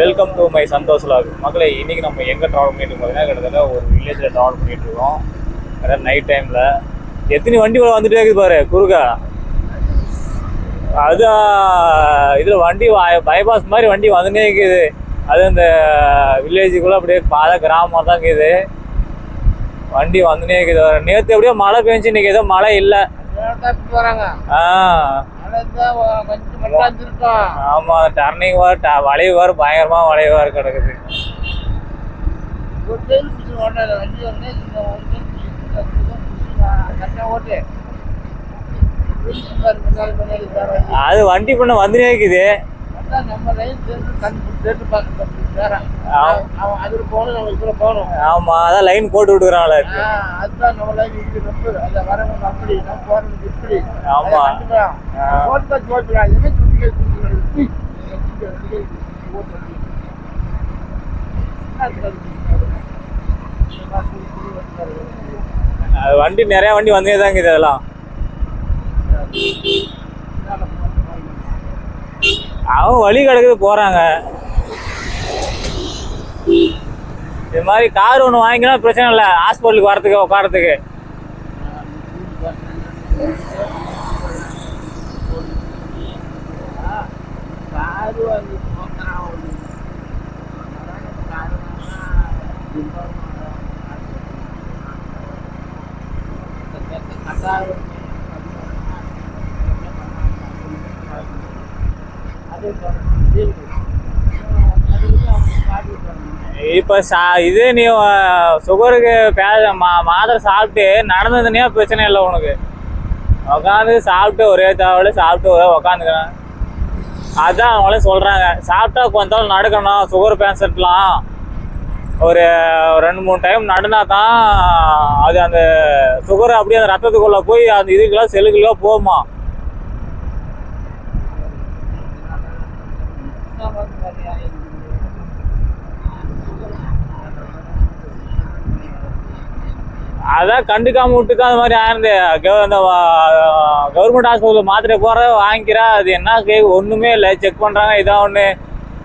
Welcome to my Santhosh log மக்களே இன்னைக்கு நம்ம எங்கே ட்ராவல் பண்ணிட்டு பார்த்தீங்கன்னா கிட்டத்தட்ட ஒரு வில்லேஜில் ட்ராவல் பண்ணிட்டு இருக்கோம். அதாவது நைட் டைமில் எத்தனை வண்டி இவ்வளோ வந்துட்டே இருக்குது பாரு குறுக்கா அதான் இதில் வண்டி பைபாஸ் மாதிரி வண்டி வந்துனே இருக்குது. அது இந்த வில்லேஜுக்குள்ளே அப்படியே பாத கிராமம் தான் இருக்குது. வண்டி வந்துனே இருக்குது. நேற்று எப்படியோ மழை பெஞ்சு இன்னைக்கு ஏதோ மழை இல்லை. ஆ. ஆமாம் டர்னிங் வார் வளைவு வார் பயங்கரமாக வளைவு வார் கிடக்குது. அது வண்டி பண்ண வந்துனே இருக்குது. நம்ம கண் சேர்த்து பார்க்க அவன் ஆமா அதான் லைன் போட்டு விட்டுக்கிறாங்களே அதுதான் நம்ம லைன் இது ரொம்ப. அந்த வரவங்க அப்படி நம்ம போறது இப்படி. ஆமா. அதை என்ன சுத்தி சுத்தி அது வண்டி நிறைய வண்டி வந்துனே தான் இருக்குது அதெல்லாம். அவங்க வழி கிடக்குது போறாங்க. இது மாதிரி கார் ஒன்று வாங்கினா பிரச்சனை இல்லை. ஹாஸ்பிட்டலுக்கு வரதுக்கு உட்காரத்துக்கு காரு வாங்கி போக்குறான் காரு இப்போ சா இது நீ சுகருக்கு பே மா மாத்திரை சாப்பிட்டு நடந்ததுனே பிரச்சனை இல்லை உனக்கு. உட்காந்து சாப்பிட்டு ஒரே தவளை சாப்பிட்டு ஒரே உக்காந்துக்கிறேன். அதான் அவங்களே சொல்கிறாங்க சாப்பிட்டா கொஞ்சம் நடக்கணும் சுகர் பேஷண்ட்லாம் ஒரு ரெண்டு மூணு டைம் நடனா தான் அது அந்த சுகர் அப்படியே அந்த ரத்தத்துக்குள்ளே போய் அந்த இதுக்கெல்லாம் செல்லுக்கெல்லாம் போகுமா? அதான் கண்டுக்காம விட்டுக்கா அந்த மாதிரி ஆயிருந்து. அந்த கவர்மெண்ட் ஹாஸ்பிட்டல் மாத்திரை போற வாங்கிக்கிறா. அது என்ன கே ஒன்றுமே இல்லை. செக் பண்ணுறாங்க இதான் ஒன்று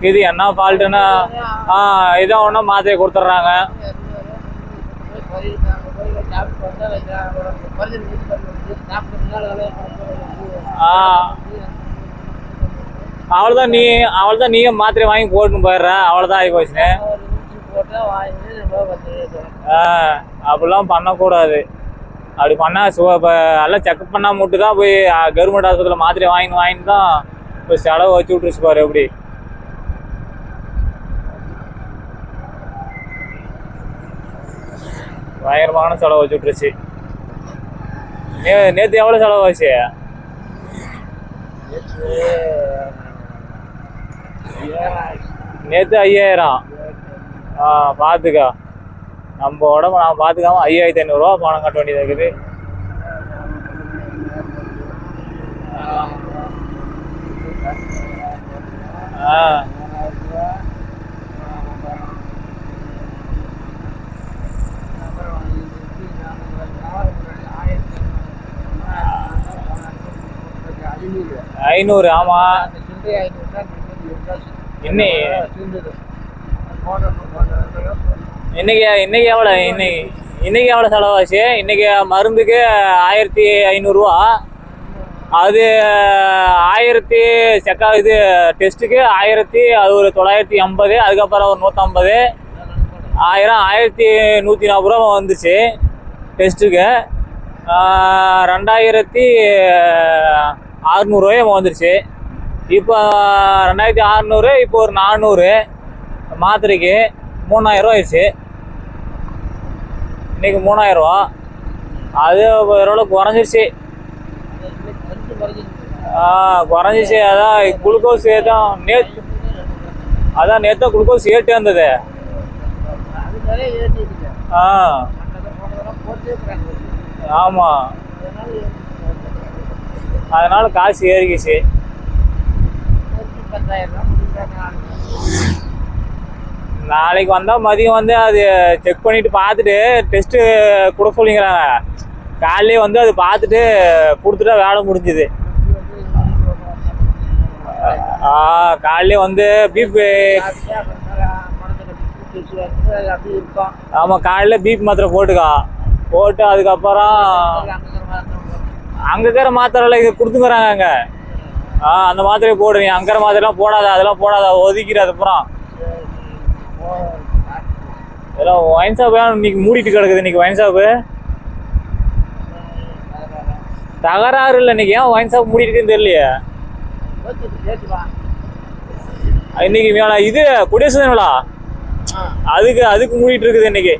இது என்ன ஃபால்ட்டுன்னா ஆ இதான் ஒன்று மாத்திரை கொடுத்துட்றாங்க. ஆ. அவள்தான் நீ அவள்தான் நீயும் மாத்திரை வாங்கி போட்டுன்னு போயிடுற. அவள்தான் ஆகி போச்சுன்னு. அப்படிலாம் பண்ணக்கூடாது. அப்படி பண்ணால் சுக இப்போ எல்லாம் செக்அப் பண்ணால் மட்டும் தான் போய் கவர்மெண்ட் ஹாஸ்பிட்டலில் மாத்திரை வாங்கி வாங்கி தான் இப்போ செலவு வச்சு விட்டுருச்சு பாரு எப்படி? பயங்கரமான செலவு வச்சு விட்டுருச்சு. நே நேற்று எவ்வளோ செலவு ஆச்சு? நேற்று ஐயாயிரம். பார்த்துக்கா நம்ம உடம்பு நான் பார்த்துக்காம ஐயாயிரத்தி ஐநூறுரூவா பணம் கட்ட வேண்டியது இருக்குது. ஆ. ஐநூறு ஆமாம் இன்னி இன்னைக்கு இன்னைக்கு எவ்வளோ இன்னைக்கு இன்னைக்கு எவ்வளோ செலவாச்சு? இன்னைக்கு மருந்துக்கு ஆயிரத்தி ஐநூறுரூவா அது ஆயிரத்தி செக்கா இது டெஸ்ட்டுக்கு ஆயிரத்தி அது ஒரு தொள்ளாயிரத்தி ஐம்பது அதுக்கப்புறம் ஒரு நூற்றம்பது ஆயிரம் ஆயிரத்தி நூற்றி நாற்பது ரூபா வந்துச்சு டெஸ்ட்டுக்கு. ரெண்டாயிரத்தி அறுநூறுவாயே வந்துருச்சு. இப்போ ரெண்டாயிரத்தி அறநூறு இப்போ ஒரு நானூறு. மாத்திரைக்கு மூணாயிரம் ஆயிடுச்சு இன்னைக்கு மூணாயிரரூவா அது ஓரளவு குறைஞ்சிருச்சு. ஆ குறைஞ்சிச்சு அதான் குளுக்கோஸ் தான் நேற்று அதான் நேற்று குளுக்கோஸ் ஏற்றி வந்தது ஆ. ஆமாம் அதனால் காசு ஏறிக்கிச்சு. நாளைக்கு வந்தால் மதியம் வந்து அது செக் பண்ணிட்டு பார்த்துட்டு டெஸ்ட்டு கொடுக்க சொல்லிங்கிறாங்க காலையிலே வந்து அது பார்த்துட்டு கொடுத்துட்டா வேலை முடிஞ்சுது. ஆ காலையிலே வந்து பீப் ஆமாம் காலையில் பீப் மாத்திரை போட்டுக்கா. போட்டு அதுக்கப்புறம் அங்கே இருக்கிற மாதிரி அங்கே இது கொடுத்துக்கிறாங்க அங்கே. ஆ அந்த மாத்திரையை போடுறீங்க. அங்கே அங்கிற மாத்திரைலாம் போடாத அதெல்லாம் போடாத ஒதுக்கிடு அப்புறம் இதெல்லாம் ஒயின் ஷாப் இன்னைக்கு மூடிட்டு கிடக்குது. இன்னைக்கு ஒயின் ஷாப்பு தகராறு இல்லை இன்னைக்கு. ஏன் ஒயின் ஷாப் மூடிட்டுருக்குன்னு தெரியலையே? கேட்டுவா இன்னைக்கு இது குடியரசு தின விழா அதுக்கு அதுக்கு மூடிட்டு இருக்குது இன்னைக்கு.